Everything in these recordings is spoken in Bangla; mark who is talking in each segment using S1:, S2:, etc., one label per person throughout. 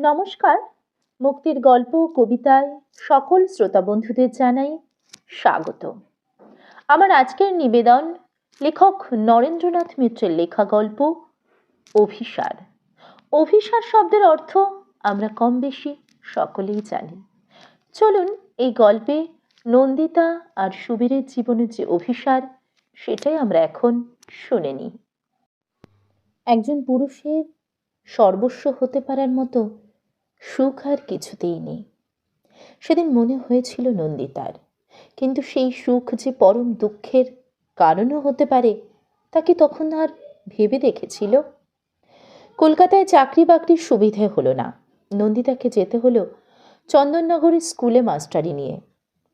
S1: নমস্কার। মুক্তির গল্প, কবিতায় সকল শ্রোতা বন্ধুদের জানাই স্বাগত। আমার আজকের নিবেদন লেখক নরেন্দ্রনাথ মিত্রের লেখা গল্প, অভিসার। অভিসার শব্দের অর্থ আমরা কম বেশি সকলেই জানি। চলুন এই গল্পে নন্দিতা আর সুবীরের জীবনের যে অভিসার, সেটাই আমরা এখন শুনে নিই। একজন পুরুষের সর্বস্ব হতে পারার মতো সুখ আর কিছুতেই নেই। সেদিন মনে হয়েছিল নন্দিতার, কিন্তু সেই সুখ যে পরম দুঃখের কারণও হতে পারে, তা কি তখন আর ভেবে দেখেছিল? কলকাতায় চাকরি বাকরির সুবিধে হলো না। নন্দিতাকে যেতে হলো চন্দননগরের স্কুলে মাস্টারি নিয়ে।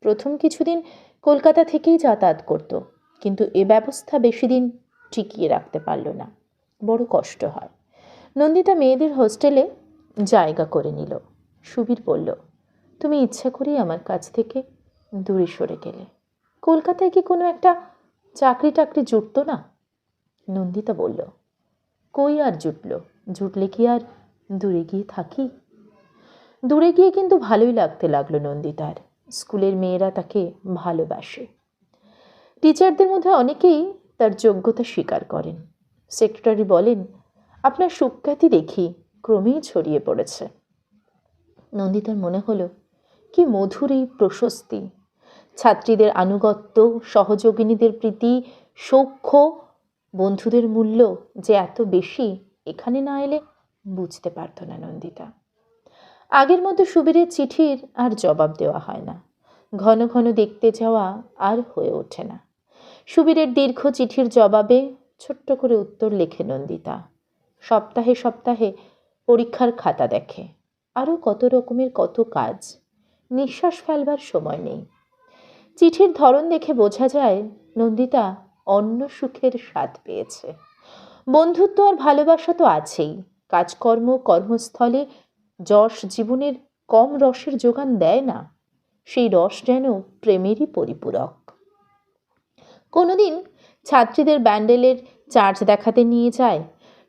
S1: প্রথম কিছুদিন কলকাতা থেকেই যাতায়াত করত, কিন্তু এ ব্যবস্থা বেশি দিন টিকিয়ে রাখতে পারল না। বড় কষ্ট হয়। নন্দিতা মেয়েদের হোস্টেলে জায়গা করে নিল। সুবীর বলল, তুমি ইচ্ছা করেই আমার কাছ থেকে দূরে সরে গেলে। কলকাতায় কি কোনো একটা চাকরি টাকরি জুটতো না? নন্দিতা বলল, কই আর জুটলো? জুটলে কি আর দূরে গিয়ে থাকি? দূরে গিয়ে কিন্তু ভালোই লাগতে লাগল নন্দিতার। স্কুলের মেয়েরা তাকে ভালোবাসে। টিচারদের মধ্যে অনেকেই তার যোগ্যতা স্বীকার করেন। সেক্রেটারি বলেন, আপনার সুখ্যাতি দেখি ক্রমেই ছড়িয়ে পড়েছে। নন্দিতার মনে হলো, কি মধুর এই প্রশস্তি। ছাত্রীদের আনুগত্য, সহযোগিনীদের প্রীতি, সৌখ্য, বন্ধুদের মূল্য যে এত বেশি, এখানে না এলে বুঝতে পারত না নন্দিতা। আগের মতো সুবীরের চিঠির আর জবাব দেওয়া হয় না। ঘন ঘন দেখতে যাওয়া আর হয়ে ওঠে না। সুবীরের দীর্ঘ চিঠির জবাবে ছোট্ট করে উত্তর লেখে নন্দিতা। সপ্তাহে সপ্তাহে পরীক্ষার খাতা দেখে। আরও কত রকমের কত কাজ। নিঃশ্বাস ফেলবার সময় নেই। চিঠির ধরন দেখে বোঝা যায়, নন্দিতা অন্য সুখের স্বাদ পেয়েছে। বন্ধুত্ব আর ভালোবাসা তো আছেই। কাজকর্ম, কর্মস্থলে যশ জীবনের কম রসের যোগান দেয় না। সেই রস যেন প্রেমেরই পরিপূরক। কোনোদিন ছাত্রীদের ব্যান্ডেলের চার্জ দেখাতে নিয়ে যায়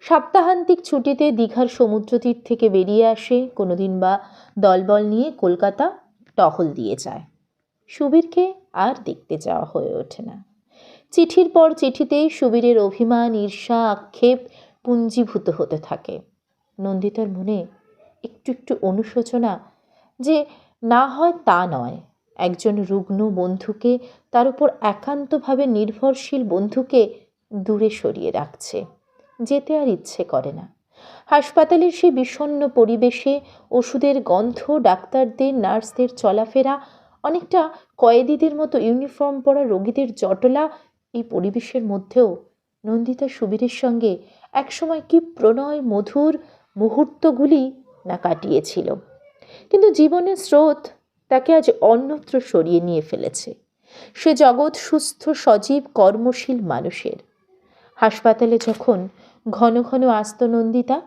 S1: সপ্তাহান্তিক ছুটিতে দীঘার সমুদ্রতীর থেকে বেরিয়ে আসে, কোনোদিন বা দলবল নিয়ে কলকাতা টহল দিয়ে যায়। সুবীরকে আর দেখতে যাওয়া হয়ে ওঠে না। চিঠির পর চিঠিতে সুবীরের অভিমান, ঈর্ষা, আক্ষেপ পুঞ্জীভূত হতে থাকে। নন্দিতার মনে একটু একটু অনুশোচনা যে না হয় তা নয়। একজন রুগ্ন বন্ধুকে তার উপর একান্তভাবে নির্ভরশীল বন্ধুকে দূরে সরিয়ে রাখছে। যেতে আর ইচ্ছে করে না। হাসপাতালের সেই বিষণ্ন পরিবেশে ওষুধের গন্ধ, ডাক্তারদের, নার্সদের চলাফেরা, অনেকটা কয়েদিদের মতো ইউনিফর্ম পরা রোগীদের জটলা, এই পরিবেশের মধ্যেও নন্দিতা সুবীরের সঙ্গে একসময় কি প্রণয় মধুর মুহূর্তগুলি না কাটিয়েছিল। কিন্তু জীবনের স্রোত তাকে আজ অন্যত্র সরিয়ে নিয়ে ফেলেছে। সে জগৎ সুস্থ, সজীব, কর্মশীল মানুষের। হাসপাতালে যখন ঘন ঘন আসত নন্দিতা,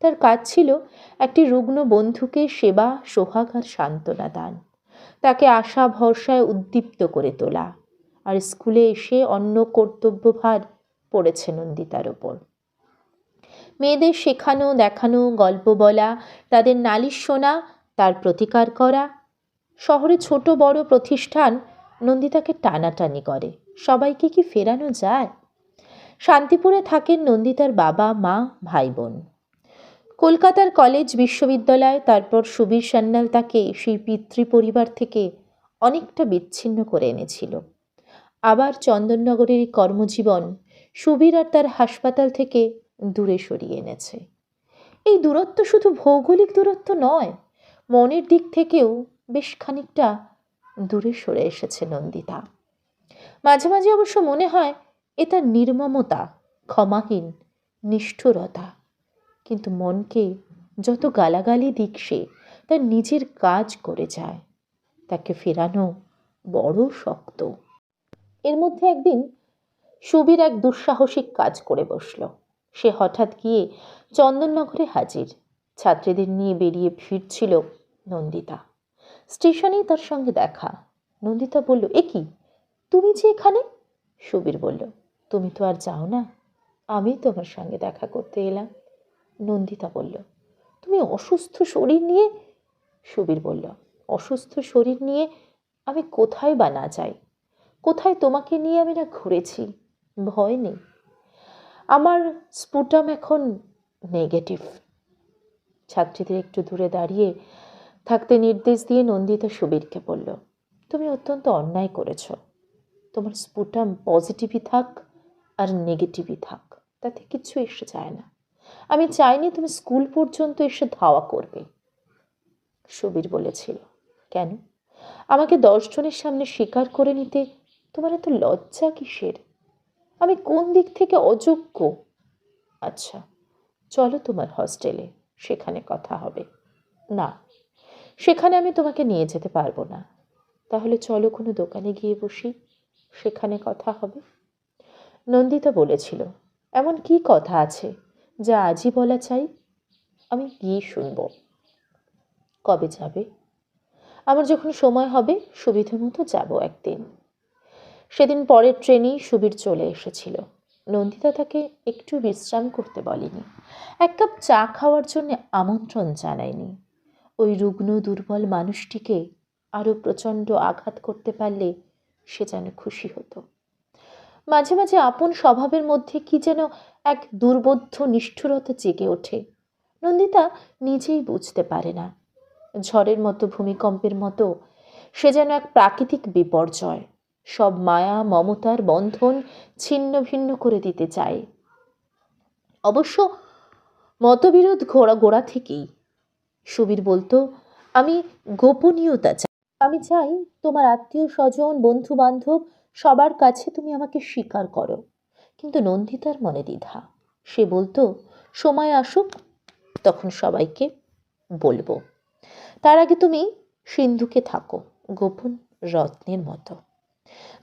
S1: তার কাজ ছিল একটি রুগ্ন বন্ধুকে সেবা, সোহাগ আর সান্ত্বনা দান। তাকে আশা ভরসায় উদ্দীপ্ত করে তোলা। আর স্কুলে এসে অন্য কর্তব্যভার পড়েছে নন্দিতার ওপর। মেয়েদের শেখানো, দেখানো, গল্প বলা, তাদের নালিশ শোনা, তার প্রতিকার করা। শহরে ছোট বড় প্রতিষ্ঠান নন্দিতাকে টানাটানি করে। সবাইকে কি ফেরানো যায়? শান্তিপুরে থাকেন নন্দিতার বাবা, মা, ভাই বোন। কলকাতার কলেজ, বিশ্ববিদ্যালয়, তারপর সুবীর সান্যাল তাকে সেই পিতৃ পরিবার থেকে অনেকটা বিচ্ছিন্ন করে এনেছিল। আবার চন্দননগরের কর্মজীবন সুবীর আর তার হাসপাতাল থেকে দূরে সরিয়ে এনেছে। এই দূরত্ব শুধু ভৌগোলিক দূরত্ব নয়, মনের দিক থেকেও বেশ খানিকটা দূরে সরে এসেছে নন্দিতা। মাঝে মাঝে অবশ্য মনে হয় এ তার নির্মমতা, ক্ষমাহীন, নিষ্ঠুরতা। কিন্তু মনকে যত গালাগালি দিক সে তার নিজের কাজ করে যায়। তাকে ফেরানো বড় শক্ত। এর মধ্যে একদিন সুবীর এক দুঃসাহসিক কাজ করে বসল। সে হঠাৎ গিয়ে চন্দননগরে হাজির। ছাত্রীদের নিয়ে বেরিয়ে ফিরছিল নন্দিতা। স্টেশনেই তার সঙ্গে দেখা। নন্দিতা বলল এ কি তুমি যে এখানে? সুবীর বলল তুমি তো আর যাও না। আমি তোমার সঙ্গে দেখা করতে এলাম। নন্দিতা বলল, তুমি অসুস্থ শরীর নিয়ে? সুবীর বলল, অসুস্থ শরীর নিয়ে আমি কোথায় বা না যাই? কোথায় তোমাকে নিয়ে আমি না ঘুরেছি? ভয় নেই। আমার স্পুটাম এখন নেগেটিভ। ছাত্রীদের একটু দূরে দাঁড়িয়ে থাকতে নির্দেশ দিয়ে নন্দিতা সুবীরকে বলল, তুমি অত্যন্ত অন্যায় করেছ। তোমার স্পুটাম পজিটিভই থাক। আর নেগেটিভই থাক, তাতে কিচ্ছু এসে যায় না। আমি চাইনি তুমি স্কুল পর্যন্ত এসে ধাওয়া করবে, সুবীর বলেছিল। কেন? আমাকে দশজনের সামনে স্বীকার করে নিতে তোমার এত লজ্জা কিসের? আমি কোন দিক থেকে অযোগ্য? আচ্ছা চলো তোমার হস্টেলে সেখানে কথা হবে। না, সেখানে আমি তোমাকে নিয়ে যেতে পারব না। তাহলে চলো কোনো দোকানে গিয়ে বসি, সেখানে কথা হবে। নন্দিতা বলেছিল, এমন কি কথা আছে যা আজই বলা চাই? আমি গিয়ে শুনব? কবে যাবে? আমার যখন সময় হবে, সুবিধে মতো যাব একদিন। সেদিন পরের ট্রেনেই সুবীর চলে এসেছিল। নন্দিতা তাকে একটু বিশ্রাম করতে বলেনি। এক কাপ চা খাওয়ার জন্য আমন্ত্রণ জানায়নি। ওই রুগ্ন দুর্বল মানুষটিকে আরও প্রচণ্ড আঘাত করতে পারলে সে যেন খুশি হতো। মাঝে মাঝে আপন স্বভাবের মধ্যে কি যেন এক দুর্বোধ্য নিষ্ঠুরতা জেগে ওঠে। নন্দিতা নিজেই বুঝতে পারে না। ঝড়ের মতো ভূমিকম্পের মতো সে যেন এক প্রাকৃতিক বিপর্যয়। সব মায়া, মমতার বন্ধন ছিন্ন ভিন্ন করে দিতে চায়। অবশ্য মতবিরোধ ঘোড়া গোড়া থেকেই। সুবীর বলতো, আমি গোপনীয়তা চাই। আমি চাই তোমার আত্মীয় স্বজন বন্ধু বান্ধব সবার কাছে তুমি আমাকে স্বীকার করো। কিন্তু নন্দিতার মনে দ্বিধা। সে বলতো, সময় আসুক, তখন সবাইকে বলব। তার আগে তুমি সিন্ধুকে থাকো, গোপন রত্নের মতো।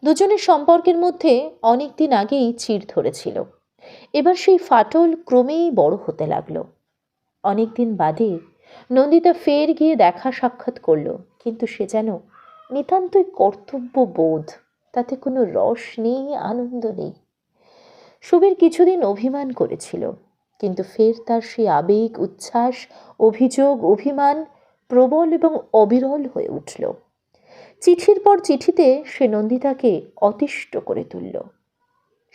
S1: দুজনের সম্পর্কের মধ্যে অনেক দিন আগেই চিড় ধরেছিল। এবার সেই ফাটল ক্রমেই বড় হতে লাগল। অনেক দিন বাদে নন্দিতা ফের গিয়ে দেখা সাক্ষাৎ করল, কিন্তু সে যেন নিতান্তই কর্তব্য বোধ তাতে কোনো রস নেই, আনন্দ নেই। সুবীর কিছুদিন অভিমান করেছিল, কিন্তু ফের তার সেই আবেগ, উচ্ছ্বাস, অভিযোগ, অভিমান প্রবল এবং অবিরল হয়ে উঠল। চিঠির পর চিঠিতে সে নন্দিতাকে অতিষ্ঠ করে তুলল।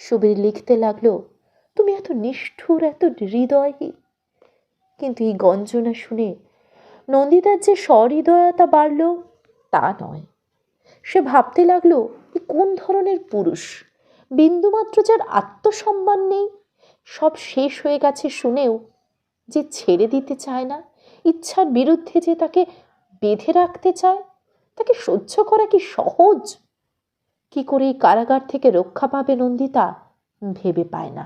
S1: সুবীর লিখতে লাগল, তুমি এত নিষ্ঠুর, এত হৃদয়হীন কিন্তু এই গঞ্জনা শুনে নন্দিতার যে সহৃদয়তা বাড়ল, তা নয়। সে ভাবতে লাগল এ কোন ধরনের পুরুষ? বিন্দুমাত্র যার আত্মসম্মান নেই। সব শেষ হয়ে গেছে শুনেও যে ছেড়ে দিতে চায় না, ইচ্ছার বিরুদ্ধে যে তাকে বেঁধে রাখতে চায়, তাকে সহ্য করা কি সহজ? কি করে এই কারাগার থেকে রক্ষা পাবে নন্দিতা ভেবে পায় না।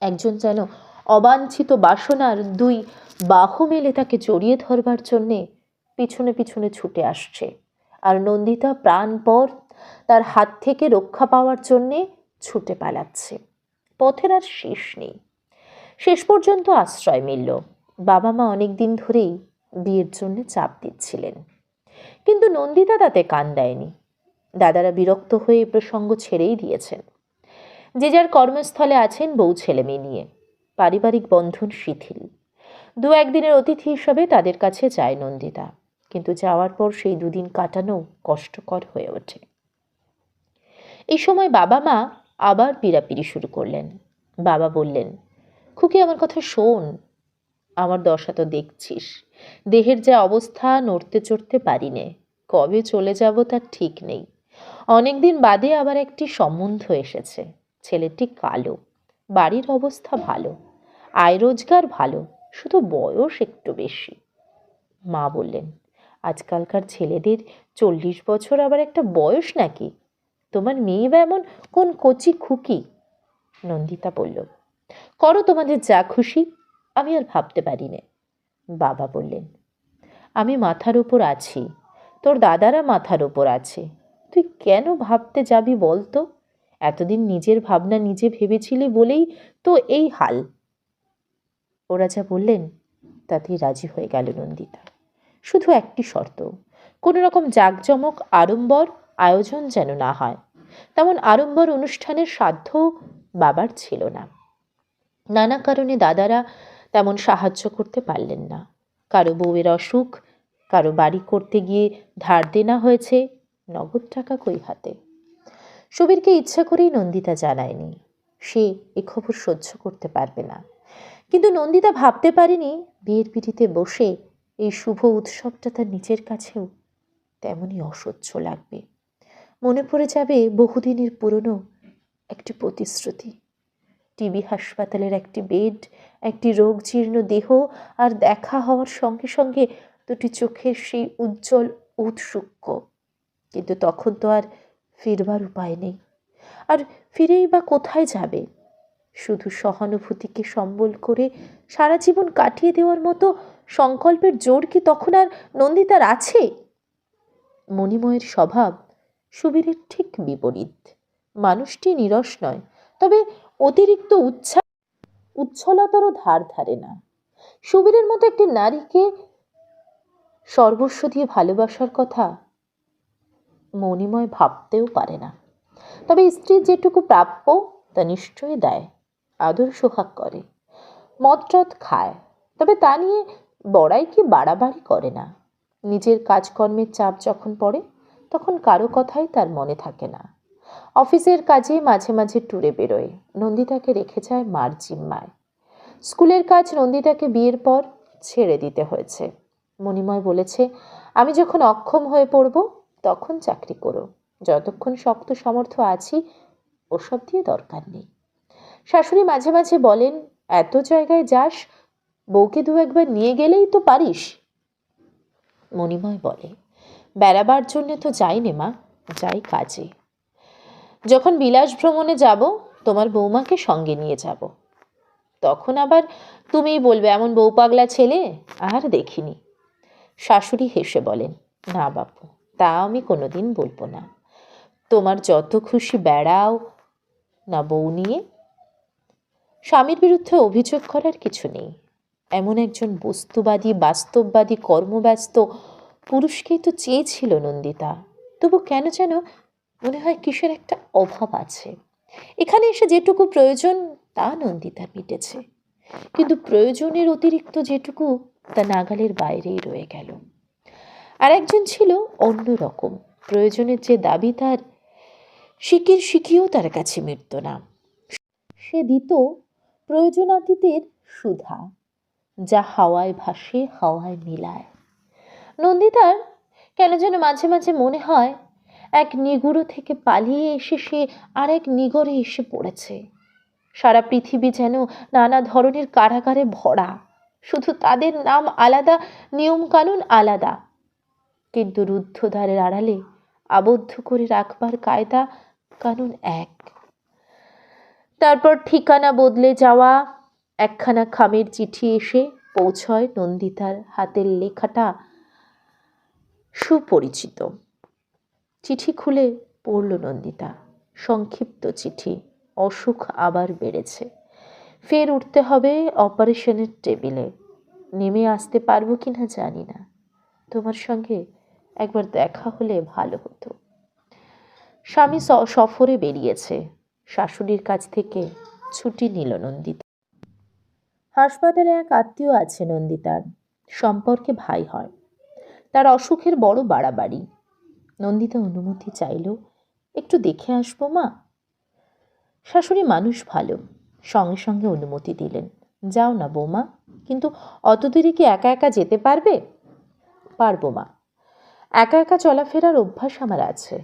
S1: একজন যেন অবাঞ্ছিত বাসনার দুই বাহু মেলে তাকে জড়িয়ে ধরবার জন্যে পিছনে পিছনে ছুটে আসছে। আর নন্দিতা প্রাণপর তার হাত থেকে রক্ষা পাওয়ার জন্যে ছুটে পালাচ্ছে। পথের আর শেষ নেই। শেষ পর্যন্ত আশ্রয় মিলল। বাবা মা অনেক দিন ধরেই বিয়ের জন্য চাপ দিচ্ছিলেন। কিন্তু নন্দিতা তাতে কান দেয়নি। দাদারা বিরক্ত হয়ে প্রসঙ্গ ছেড়েই দিয়েছেন। যে যার কর্মস্থলে আছেন বউ ছেলে মেয়ে নিয়ে। পারিবারিক বন্ধন শিথিল। দু একদিনের অতিথি হিসাবে তাদের কাছে যায় নন্দিতা। কিন্তু যাওয়ার পর সেই দুদিন কাটানো কষ্টকর হয়ে ওঠে। এই সময় বাবা মা আবার পিড়াপিড়ি শুরু করলেন। বাবা বললেন, খুকি, আমার কথা শোন। আমার দশা তো দেখছিস। দেহের যা অবস্থা, নড়তে চড়তে পারি নে কবে চলে যাব তার ঠিক নেই। অনেকদিন বাদে আবার একটি সম্বন্ধ এসেছে। ছেলেটি কালো। বাড়ির অবস্থা ভালো। আয় রোজগার ভালো। শুধু বয়স একটু বেশি। মা বললেন আজকালকার ছেলেদের চল্লিশ বছর আবার একটা বয়স নাকি? তোমার মেয়ে বা এমন কোন কচি খুকি? নন্দিতা বলল, করো তোমাদের যা খুশি, আমি আর ভাবতে পারি না বাবা বললেন, আমি মাথার উপর আছি, তোর দাদারা মাথার উপর আছে, তুই কেন ভাবতে যাবি বলতো? এতদিন নিজের ভাবনা নিজে ভেবেছিলি বলেই তো এই হাল। ওরা যা বললেন, তাতেই রাজি হয়ে গেল নন্দিতা। শুধু একটি শর্ত কোনো রকম জাঁকজমক আড়ম্বর আয়োজন যেন না হয়। তেমন আড়ম্বর অনুষ্ঠানের সাধ্য বাবার ছিল না। নানা কারণে দাদারা তেমন সাহায্য করতে পারলেন না। কারও বউয়ের অসুখ, কারও বাড়ি করতে গিয়ে ধার দেনা হয়েছে, নগদ টাকা কই হাতে? সুবীরকে ইচ্ছা করেই নন্দিতা জানায়নি। সে এ খবর সহ্য করতে পারবে না। কিন্তু নন্দিতা ভাবতে পারেনি, বিয়ের পিঠিতে বসে এই শুভ উৎসবটা তার নিজের কাছেও তেমনই অসহ্য লাগবে। মনে পড়ে যাবে বহুদিনের পুরনো একটি প্রতিশ্রুতি। টিবি হাসপাতালের একটি বেড, একটি রোগ জীর্ণ দেহ আর দেখা হওয়ার সঙ্গে সঙ্গে দুটি চোখের সেই উজ্জ্বল উৎসুক্য। কিন্তু তখন তো আর ফিরবার উপায় নেই। আর ফিরেই বা কোথায় যাবে? শুধু সহানুভূতিকে সম্বল করে সারা জীবন কাটিয়ে দেওয়ার মতো সংকল্পের জোর কি তখন আর নন্দিতার আছে? মণিময়ের স্বভাব সুবীরের ঠিক বিপরীত। মানুষটি নিরস নয়, তবে অতিরিক্ত উচ্ছ্বাস উচ্ছলতারও ধার ধারে না। সুবীরের মতো একটি নারীকে সর্বস্ব দিয়ে ভালোবাসার কথা মণিময় ভাবতেও পারে না। তবে স্ত্রীর যেটুকু প্রাপ্য, তা নিশ্চয়ই দেয়, আদর সোহাগ করে মদটদ খায়। তবে তা নিয়ে বড়াই কি বাড়াবাড়ি করে না? নিজের কাজকর্মের চাপ যখন পড়ে, তখন কারও কথাই তার মনে থাকে না। অফিসের কাজে মাঝে মাঝে ট্যুরে বেরোয়। নন্দিতাকে রেখে যায় মার জিম্মায়। স্কুলের কাজ নন্দিতাকে বিয়ের পর ছেড়ে দিতে হয়েছে। মণিময় বলেছে, আমি যখন অক্ষম হয়ে পড়ব, তখন চাকরি করো। যতক্ষণ শক্ত সামর্থ্য আছি, ওসব দিয়ে দরকার নেই। শাশুড়ি মাঝে মাঝে বলেন, এত জায়গায় যাস বউকে দু একবার নিয়ে গেলেই তো পারিস। মণিময় বলে, বেড়াবার জন্যে তো যাই নে মা, যাই কাজে। যখন বিলাস ভ্রমণে যাব, তোমার বৌমাকে সঙ্গে নিয়ে যাব। তখন আবার তুমিই বলবে, এমন বউ পাগলা ছেলে আর দেখিনি। শাশুড়ি হেসে বলেন, না বাপু, তা আমি কোনোদিন বলব না। তোমার যত খুশি বেড়াও না বউ নিয়ে। স্বামীর বিরুদ্ধে অভিযোগ করার কিছু নেই। এমন একজন বস্তুবাদী, বাস্তববাদী, কর্মব্যস্ত পুরুষকেই তো চেয়েছিল নন্দিতা। তবু কেন যেন মনে হয় কিসের একটা অভাব আছে। এখানে এসে যেটুকু প্রয়োজন, তা নন্দিতা মিটেছে। কিন্তু প্রয়োজনের অতিরিক্ত যেটুকু, তা নাগালের বাইরেই রয়ে গেল। আর একজন ছিল অন্য রকম প্রয়োজনের যে দাবি, তার শিকির শিখিয়েও তার কাছে মিটত না। সে দিত প্রয়োজনাতীতের সুধা। যা হাওয়ায় ভাসে, হাওয়ায় মিলায়। নন্দিতার কেন যেন মাঝে মাঝে মনে হয়, এক নিগুড়ো থেকে পালিয়ে এসে সে আর এক নিগড়ে এসে পড়েছে। সারা পৃথিবী যেন নানা ধরনের কারাগারে ভরা, শুধু তাদের নাম আলাদা, নিয়মকানুন আলাদা। কিন্তু রুদ্ধদ্বারের আড়ালে আবদ্ধ করে রাখবার কায়দা, কানুন এক। তারপর ঠিকানা বদলে যাওয়া একখানা খামের চিঠি এসে পৌঁছয় নন্দিতার হাতের লেখাটা সুপরিচিত। চিঠি খুলে পড়ল নন্দিতা। সংক্ষিপ্ত চিঠি। অসুখ আবার বেড়েছে। ফের উঠতে হবে অপারেশনের টেবিলে। নেমে আসতে পারব কি না জানি না। তোমার সঙ্গে একবার দেখা হলে ভালো হতো। স্বামী সফরে বেরিয়েছে। শাশুড়ির কাছ থেকে ছুটি নিল নন্দিতা। হাসপাতালে এক আত্মীয় আছে নন্দিতার। সম্পর্কে ভাই হয়। তার অসুখের বড় বাড়াবাড়ি। নন্দিতা অনুমতি চাইল একটু দেখে আসব, মা? শাশুড়ি মানুষ ভালো। সঙ্গে সঙ্গে অনুমতি দিলেন। যাও না বৌমা, কিন্তু অত দূরে কি একা একা যেতে পারবে? পারব, মা। একা একা চলাফেরার অভ্যাস আমার আছে।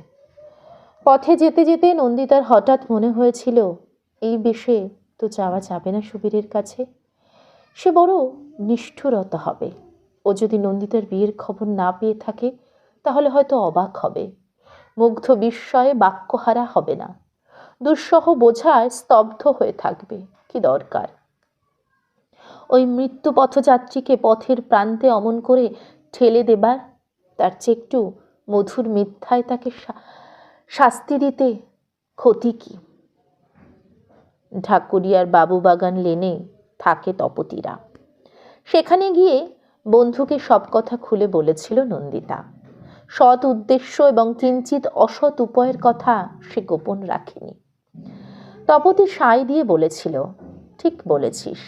S1: পথে যেতে যেতে নন্দিতার হঠাৎ মনে হয়েছিল, এই বেশে তো যাওয়া যাবে না সুবীরের কাছে। সে বড় নিষ্ঠুরতা হবে। ও যদি নন্দিতার বিয়ের খবর না পেয়ে থাকে, তাহলে হয়তো অবাক হবে। মুগ্ধ বিস্ময়ে বাক্যহারা হবে না। দুঃসহ বোঝায় স্তব্ধ হয়ে থাকবে। কি দরকার? ওই মৃত্যু পথযাত্রীকে পথের প্রান্তে অমন করে ঠেলে দেবার? তার চেয়ে একটু মধুর মিথ্যায় তাকে শাস্তি দিতে ক্ষতি কি? ঢাকুরিয়ার বাবুবাগান লেনে থাকে তপতিরা সেখানে গিয়ে বন্ধুকে সব কথা খুলে বলেছিল নন্দিতা। সৎ উদ্দেশ্য এবং কিঞ্চিত অসৎ উপায়ের কথা সে গোপন রাখেনি। তপতি সাই দিয়ে বলেছিল, ঠিক বলেছিস,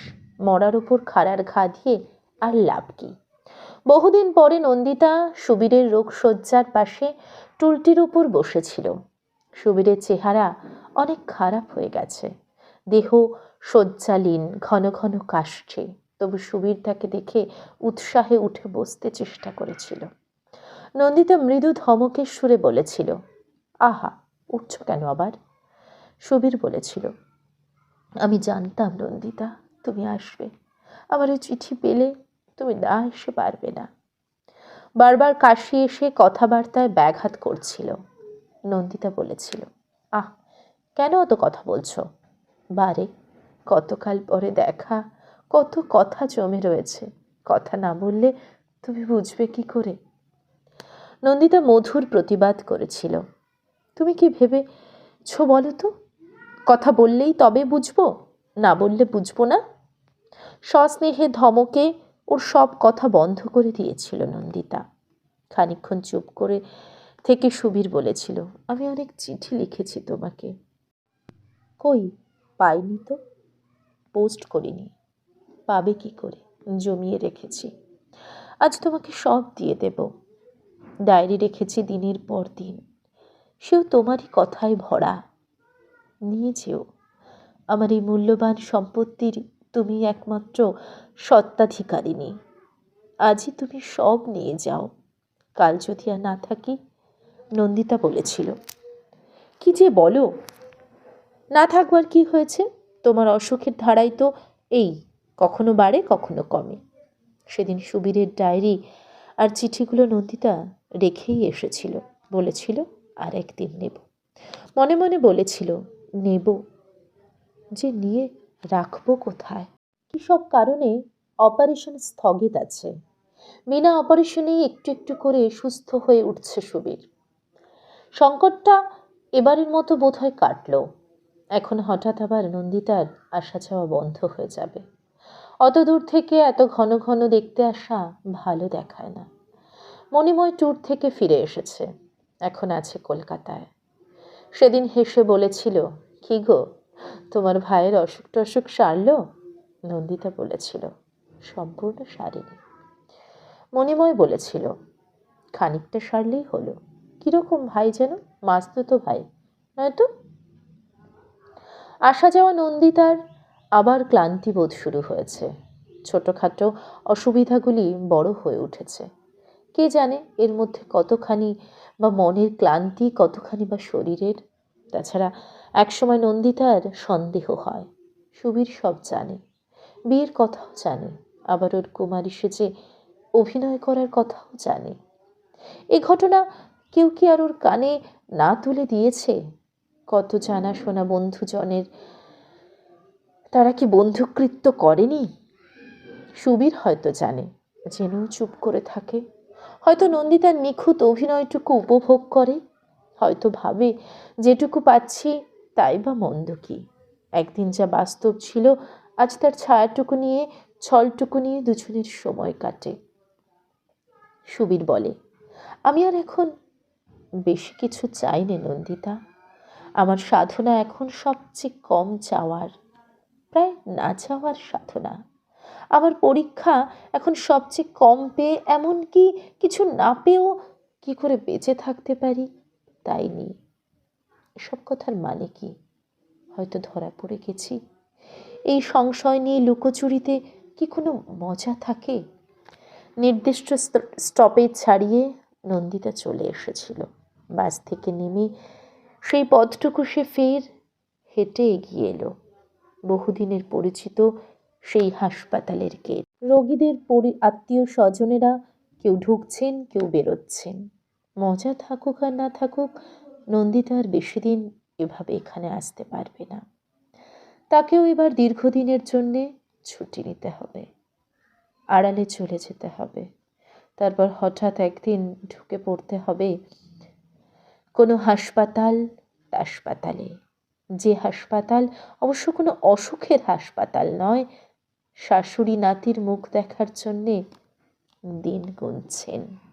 S1: মরার উপর খাড়ার ঘা দিয়ে আর লাভ কি? বহুদিন পরে নন্দিতা সুবীরের রোগশয্যার পাশে টুলটির উপর বসেছিল। সুবীরের চেহারা অনেক খারাপ হয়ে গেছে। দেহ শয্যালীন, ঘন ঘন কাশছে। তবু সুবীর তাকে দেখে উৎসাহে উঠে বসতে চেষ্টা করেছিল। নন্দিতা মৃদু ধমকের সুরে বলেছিল, আহা, উঠছ কেন আবার? সুবীর বলেছিল, আমি জানতাম নন্দিতা, তুমি আসবে। আমার ওই চিঠি পেলে তুমি না এসে পারবে না। বারবার কাশি এসে কথাবার্তায় ব্যাঘাত করছিল। নন্দিতা বলেছিল, আহ, কেন অত কথা বলছো? বারে কতকাল পরে দেখা, কত কথা জমে রয়েছে, কথা না বললে তুমি বুঝবে কি করে? নন্দিতা মধুর প্রতিবাদ করেছিল। তুমি কি ভেবে ছো বলো তো? কথা বললেই তবে বুঝব, না বললে বুঝব না? সস্নেহে ধমকে ওর সব কথা বন্ধ করে দিয়েছিল নন্দিতা। খানিকক্ষণ চুপ করে থেকে সুবীর বলেছিল, আমি অনেক চিঠি লিখেছি তোমাকে। কই? পাইনি তো? পোস্ট করিনি। পাবে কি করে? জমিয়ে রেখেছি। আজ তোমাকে সব দিয়ে দেব। ডায়েরি রেখেছি দিনের পর দিন। সেও তোমারই কথায় ভরা। নিয়ে যেও আমার এই মূল্যবান সম্পত্তির তুমি একমাত্র সত্ত্বাধিকারিণী। আজই তুমি সব নিয়ে যাও। কাল যদি আর না থাকি, নন্দিতা বলেছিল। কি যে বলো? না থাকবার কি হয়েছে? তোমার অসুখের ধারাই তো এই, কখনো বাড়ে, কখনো কমে। সেদিন সুবীরের ডায়েরি আর চিঠিগুলো নন্দিতা রেখেই এসেছিল, বলেছিল, আর একদিন নেব। মনে মনে বলেছিল, নেব। যে নিয়ে রাখব কোথায়? কী সব কারণে অপারেশন স্থগিত আছে? বিনা অপারেশনেই একটু একটু করে সুস্থ হয়ে উঠছে সুবীর। সংকটটা এবারের মতো বোধহয় কাটলো। এখন হঠাৎ আবার নন্দিতার আসা যাওয়া বন্ধ হয়ে যাবে। অত দূর থেকে এত ঘন ঘন দেখতে আসা ভালো দেখায় না। মণিময় ট্যুর থেকে ফিরে এসেছে। এখন আছে কলকাতায়। সেদিন হেসে বলেছিল, কি গো, তোমার ভাইয়ের অসুখ টসুখ সারল? নন্দিতা বলেছিল, সম্পূর্ণ সারেনি। মণিময় বলেছিল, খানিকটা সারলেই হলো। কীরকম ভাই যেন? মাস্তুতো ভাই, নয়তো? আসা যাওয়া নন্দিতার আবার ক্লান্তিবোধ শুরু হয়েছে। ছোটোখাটো অসুবিধাগুলি বড় হয়ে উঠেছে। কে জানে এর মধ্যে কতখানি বা মনের ক্লান্তি, কতখানি বা শরীরের? তাছাড়া একসময় নন্দিতার সন্দেহ হয়। সুবীর সব জানে। বিয়ের কথাও জানে। আবার ওর কুমারী সেজে অভিনয় করার কথাও জানে। এ ঘটনা কেউ কি আর ওর কানে না তুলে দিয়েছে? কত জানাশোনা বন্ধুজনের তারা কি বন্ধুকৃত্য করেনি? সুবীর হয়তো জানে, জেনেও চুপ করে থাকে। হয়তো নন্দিতার নিখুঁত অভিনয়টুকু উপভোগ করে। হয়তো ভাবে, যেটুকু পাচ্ছি তাই বা মন্দ কি। একদিন যা বাস্তব ছিল, আজ তার ছায়াটুকু নিয়ে, ছলটুকু নিয়ে দুজনের সময় কাটে। সুবীর বলে, আমি আর এখন বেশি কিছু চাই নে নন্দিতা। আমার সাধনা এখন সবচেয়ে কম চাওয়ার। প্রায় না চাওয়ার সাধনা। আমার পরীক্ষা এখন সবচেয়ে কম পেয়ে এমনকি কিছু না পেয়েও কী করে বেঁচে থাকতে পারি? তাই নিয়ে এসব কথার মানে কি? হয়তো ধরা পড়ে গেছি। এই সংশয় নিয়ে লুকোচুরিতে কি কোনো মজা থাকে? নির্দিষ্ট স্টপেজ ছাড়িয়ে নন্দিতা চলে এসেছিল। বাস থেকে নেমে সেই পথটুকু সে ফের হেঁটে এগিয়ে এলো। বহুদিনের পরিচিত সেই হাসপাতালের গেট। রোগীদের পরি, আত্মীয় স্বজনেরা কেউ ঢুকছেন, কেউ বেরোচ্ছেন। মজা থাকুক আর না থাকুক, নন্দিতা আর বেশি দিন এভাবে এখানে আসতে পারবে না। তাকেও এবার দীর্ঘদিনের জন্যে ছুটি নিতে হবে। আড়ালে চলে যেতে হবে। তারপর হঠাৎ একদিন ঢুকে পড়তে হবে কোনো হাসপাতাল, হাসপাতালে। যে হাসপাতাল, অবশ্য কোনো অসুখের হাসপাতাল নয়, শাশুড়ি নাতির মুখ দেখার জন্যে দিন গুনছেন।